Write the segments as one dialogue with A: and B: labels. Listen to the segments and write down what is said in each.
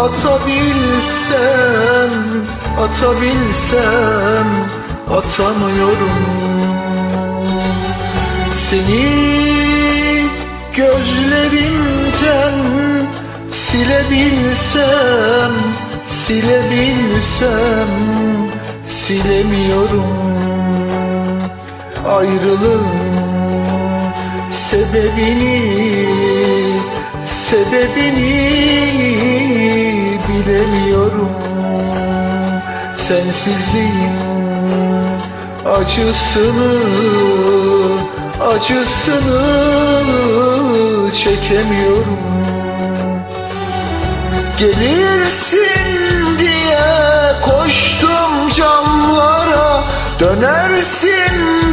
A: Atabilsem, atabilsem Atamıyorum. Seni gözlerimden Silebilsem, silebilsem Silemiyorum. Ayrılığın sebebini sebebini bilemiyorum. Sensizliğin acısını acısını çekemiyorum. Gelirsin diye koştum camlara Dönersin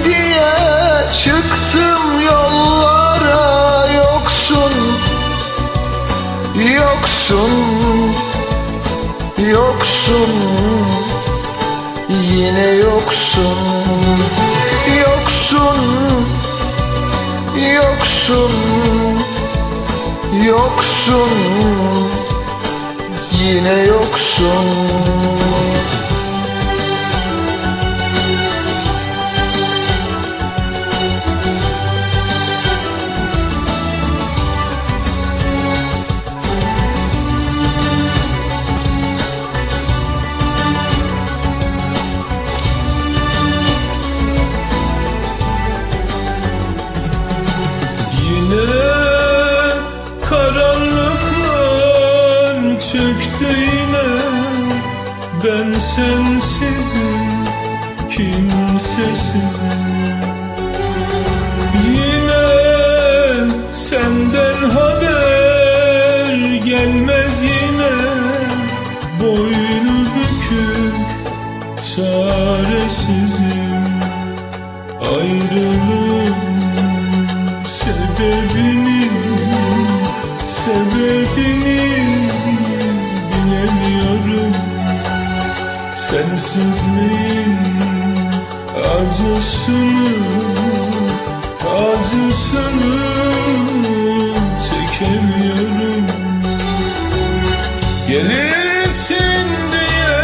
A: yoksun Yine yoksun, yoksun, yoksun, yoksun Yine yoksun
B: Yine karanlıklar çöktü yine. Ben sensizim kimsesizim. Yine senden haber gelmez yine. Boynu bükük çaresizim. Ayrılığın sebebini sebebini bilemiyorum. Sensizliğin acısını acısını çekemiyorum. Gelirsin diye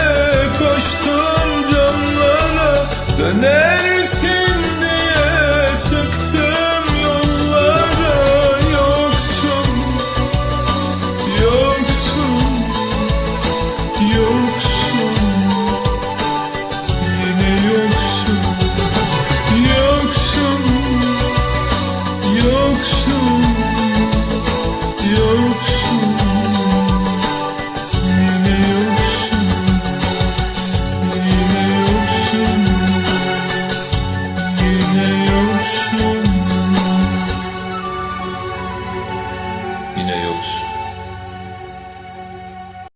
B: koştum camlara dönersin